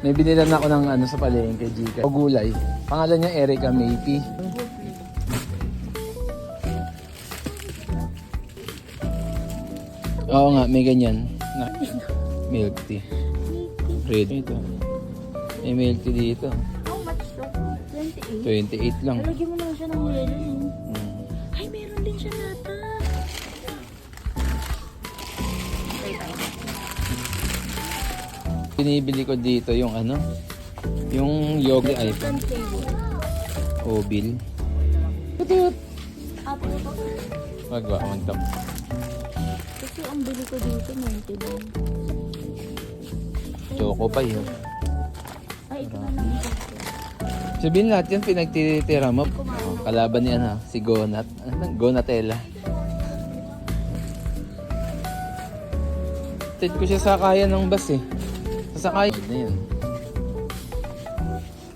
May binilan ako ng ano sa palengke, Gcash. O gulay. Pangalan niya Erica Maypi. Oo nga, may ganyan. Na, milk tea. Red. Ito. May milk tea dito. How much to? 28. 28 lang. Lalagyan mo lang siya ng yelo. eh. Mm. Ay, meron din siya nata. Binibili ko dito yung ano, yung yoga ay obil. Apple pa. Wag ba, magtap. Kasi ang bili ko dito, 99. Choco pa yun. Ay, ito na lang. Sabihin yan, pinagtitira mo. Kalaban niya na, si Gonat. Ano, Gonatella. Ted ko siya sakaya ng bus eh. Sasakay na yun.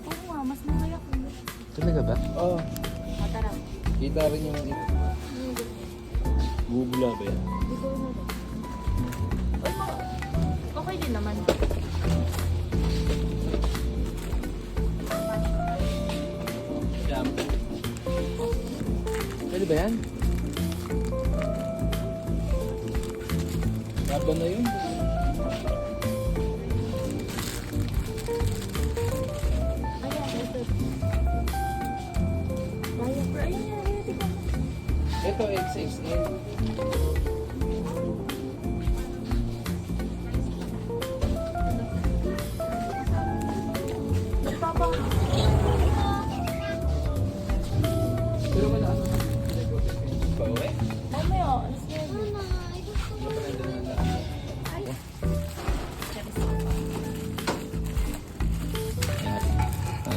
Oo nga, mas mamaya ko. Talaga ba? Oo. Oh, Matarap. kita rin yung bubula ba yan? Di ko na. Okay din naman. Shampoo. Pwede ba yan? Laban na yun. Ito, XXL. Pero wala ako. Alas na yun.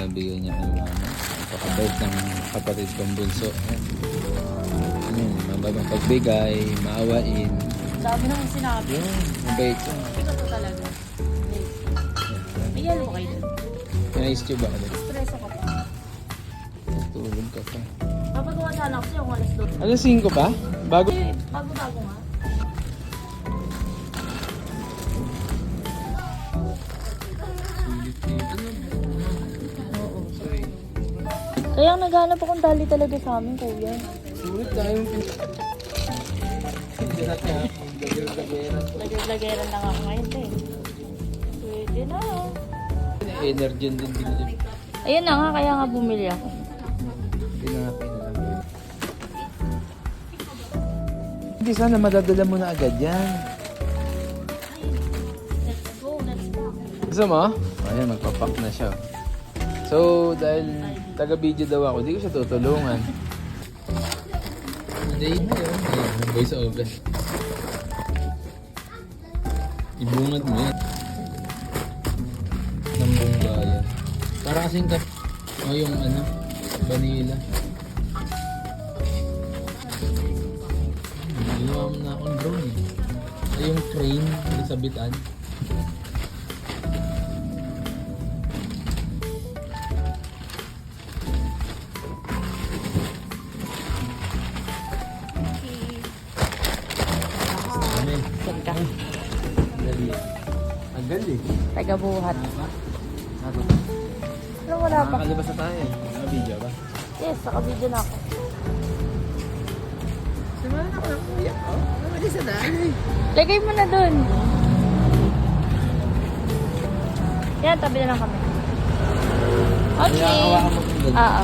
Bigyan niya kay mama. Napakabait ng kapatid kong bunso. Ayan. Ayan, mababang pagbigay, maawain. Sabi nang sinabi. Yun, mabait yun. Ito to talaga. May yelo kayo. Nice tube ba? Espresso ka pa. Tulog ka pa. Papagawa sana ako sa'yo kung alas doon. Alas 5 pa? Bago? Eh, bago-bago nga. Kaya naghanap akong dali talaga sa amin, kuya. Sulit tayo yung. Lagay-lagayan lang ako ngayon, eh. Pwede na. Energy din din. Ayun na nga, kaya nga bumili ako. Na. Hindi sana madadala mo na agad yan. Let's go, let's go. Gusto mo? Ayan, magpapak na siya. So, dahil taga-video daw ako, di ko siya tutulungan. Hindi na yun. Ayan, voice over. Ibungad mo yan. Ng bayan. Para kasing kap... O yung ano, vanilla. Ginawa mo na akong drone eh. Ay, yung crane sabitan. Taga-buhat. Ano? Ano wala pa? Nakakalabas na tayo. Naka-video ba? Yes, naka-video na ako. Samahan ako ng kuya ko. Ano sa daan? Lagay mo na dun. Yan, tabi na lang kami. Okay. Kaya